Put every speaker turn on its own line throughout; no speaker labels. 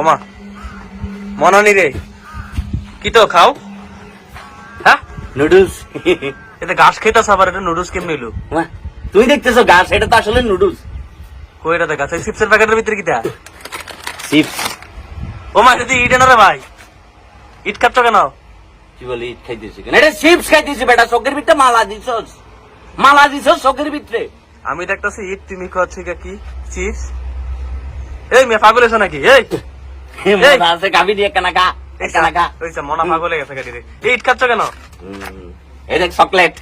ওমা মনানি রে। কি তো খাও? হ্যাঁ?
নুডলস।
এটা ঘাস খেতে আবার এটা নুডলস কেমন এলো
তুমি দেখতেছো গাছ এটা তো আসলে নুডলস।
কই এটা দেখা চিপসের প্যাকেটের ভিতরে কিটা
চিপস।
ওমা এটা ইট না রে ভাই। ইট খাচ্ছ কেন?
কি বলি ইট খাইতেছি কেন? এটা চিপস খাইতেছি বেটা চোখের ভিতরে মালা দিছস। মালা দিছস চোখের ভিতরে।
আমি দেখতেছি ইট তুমি খাচ্ছি কি? চিপস? এই মেয়ে পাগল নাকি? এই!
আছে গাবি দিয়ে কেনা গা
ওইসা মনা পাগল হয়ে গেছে গাড়ি রে এই ইট খাচ্ছ কেন?
এই দেখ চকলেট।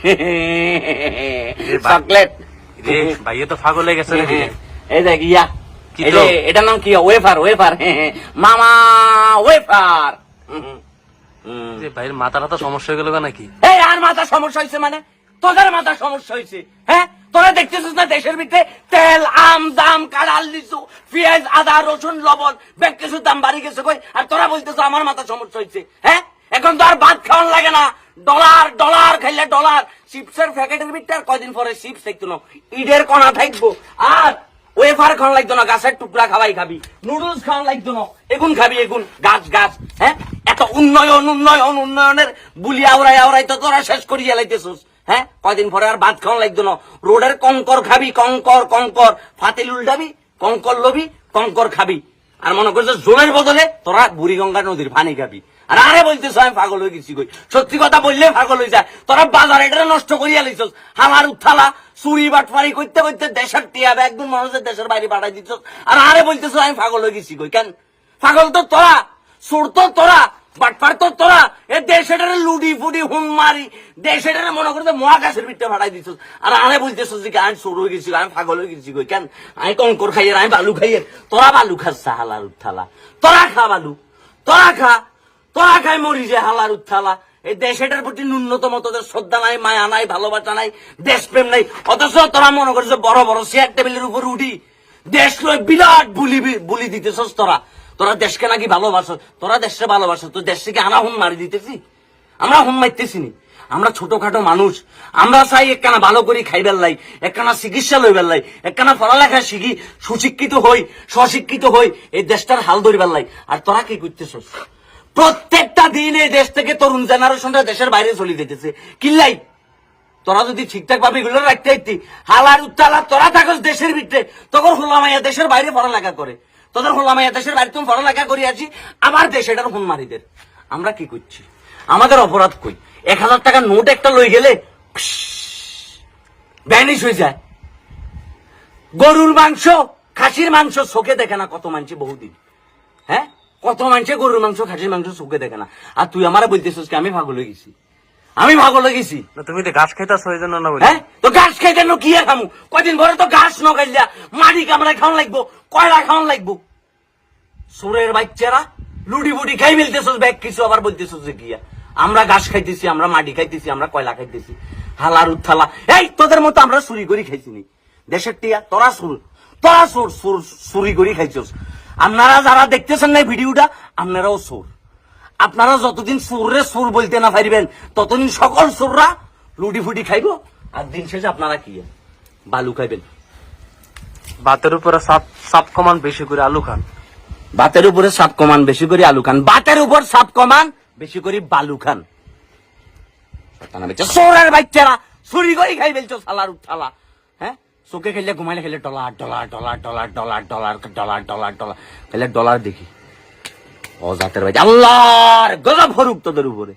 চকলেট।
রে ভাই এ তো পাগল হয়ে গেছে রে
এই দেখ ইয়া।
কি
এই
তো?
যে, এটার নাম কি? Wafer wafer. মামা ওয়েফার।
ভাইয়ের মাথাটা তো সমস্যা হয়ে গেল নাকি?
এই আর মাথা সমস্যা হয়েছে মানে? তোদের মাথা সমস্যা হয়েছে হ্যাঁ? তোরা দেখতেছিস না দেশের ভিতরে তেল, আম, দাম কাড়াল লিচু, পেঁয়াজ, আদা, রসুন, লবণ ব্যাগ কিছুর দাম বাড়ি গেছে কই? আর তোরা বলতেছ আমার মাথা সমস্যা হয়েছে হ্যাঁ? এখন তো আর ভাত খাওয়ান লাগে না। ডলার ডলার খাইলে ডলার। চিপসের প্যাকেটের ভিতরে আর কয়দিন পরে চিপস থাকতো না। ইডের কণা থাকব। আর ওয়েফার খাওয়ান লাগতো না, গাছের টুকরা খাওয়াই খাবি। নুডলস খাওয়ান লাগতো না। এগুন খাবি, এগুন। গাছ গাছ হ্যাঁ? এত উন্নয়ন উন্নয়ন, উন্নয়নের বুলি আওড়াই আওড়াই তো তোরা শেষ করিয়া লাইতেছিস। হ্যাঁ? কয়দিন পরে আর ভাত খাওয়ান লাগতো না। রোডের কঙ্কর খাবি, কঙ্কর কঙ্কর। ফাতিল উল্টাবি কঙ্কর লবি কঙ্কর খাবি। আর মনে করছ জোরের বদলে তোরা বুড়িগঙ্গা নদীর পানি খাবি। আর আরে বলতেছ আমি পাগল হয়ে গেছি কই? সত্যি কথা বললে পাগল হয়ে যায়। তোরা বাজার এটা নষ্ট করিয়া লাইছস। হালার উত্থালা, চুরি বাটপারি করতে করতে দেশের টিয়া একদম মানুষের দেশের বাইরে পাঠাই দিচ্ছ আর আরে বলতেছ আমি পাগল হয়ে গেছি কই? কেন? পাগল তো তোরা সুর তো তোরা। বাটপার তোরা, এ দেশেটারে লুডি ফুডি দেশেটারে মনে করতে মহাকাশের পাঠাই দিচ্ছ আর যে আমি হয়ে গেছি আমি পাগল হয়ে গেছি কেন? আমি কঙ্কর আমি বালু তোরা বালু খাস হালার উত্থালা। তোরা খা বালু। তোরা খা। তোরা খাই মরি যে হালার উত্থালা। এই দেশেটার প্রতি ন্যূনতম তোদের শ্রদ্ধা নাই, মায়া নাই, ভালোবাসা নাই, দেশপ্রেম নাই। অথচ তোরা মনে করছে বড় বড় চেয়ার টেবিলের উপর উঠি, দেশ বিরাট বুলি বুলি দিতেছস তোরা। তোরা দেশকে নাকি ভালোবাসো? তোরা দেশকে ভালোবাসো? তো দেশকে আনা হুন মারি দিতেছি? আমরা হুন মারতেছি নি? আমরা ছোটখাটো মানুষ। আমরা চাই একখানা ভালো করে খাইবার লাই একখানা চিকিৎসা লইবার লাই একখানা পড়ালেখা শিখি, সুশিক্ষিত হই, স্বশিক্ষিত হই, এই দেশটার হাল ধরিবার লাই আর তোরা কি করতেছস? প্রত্যেকটা দিন এই দেশ থেকে তরুণ জেনারেশনটা দেশের বাইরে চলে যেতেছে। কিল্লাই তোরা যদি ঠিকঠাক ভাবে এগুলো রাখতে হালার উত্তালা তোরা থাকস দেশের ভিতরে, তখন হোলামাইয়া দেশের বাইরে পড়ালেখা করে। তোদের হোলামাইয়া দেশের বাইরে তুমি পড়ালেখা করি আছি আবার দেশে এটার ফোন মারিদের আমরা কি করছি? আমাদের অপরাধ কই? এক হাজার টাকার নোট একটা লই গেলে ব্যানিশ হয়ে যায়। গরুর মাংস খাসির মাংস চোখে দেখে না কত মানছে বহুদিন। হ্যাঁ? কত মানছে গরুর মাংস খাসির মাংস চোখে দেখে না। আর তুই আমার বলতেছিস কি আমি ভাগল হয়ে গেছি। আমি ভাগল হয়ে গেছি।
তুমি তো ঘাস খাইতাছ ওই জন্য না বলি।
হ্যাঁ? তো ঘাস খাইতে কি খামু? কদিন পরে তো ঘাস নগাইলা মাটি কামড়ায় খাওয়ান লাগবো। কয়লা খাওয়ান লাগবো? সুরের বাচ্চারা লুডি বুডি খাই ফেলতেছস, ব্যাগ কিছু আবার বলতেছস যে গিয়া। আমরা ঘাস খাইতেছি, আমরা মাটি খাইতেছি, আমরা কয়লা খাইতেছি। হালার উত্থালা। এই, তোদের মতো আমরা চুরি করি খাইছি নি দেশের টিয়া, তোরা সুর তোরা সুর সুর চুরি করি খাইছস। আপনারা যারা দেখতেছেন না ভিডিওটা, আপনারাও সুর আপনারা যতদিন সুরে সুর বলতে না পারিবেন, ততদিন সকল সুররা লুডি ফুডি খাইব। আর দিন শেষে আপনারা কি? বালু খাইবেন।
ভাতের উপরে সাপ কমান বেশি করে আলু খান।
ভাতের উপরে সাপ কমান বেশি করে আলু খান। ভাতের উপর সাপ কমান বেশি করে বালু খান। সোরের বাচ্চারা, চুরি করে খাই ফেলছো সালার উঠালা। হ্যাঁ? চোখে খেলে ঘুমাইলে খেলে dollar dollar dollar dollar dollar dollar dollar dollar dollar. খেলে ডলার দেখি। ও জাতের আল্লাহর গজব হরুক তোদের উপরে।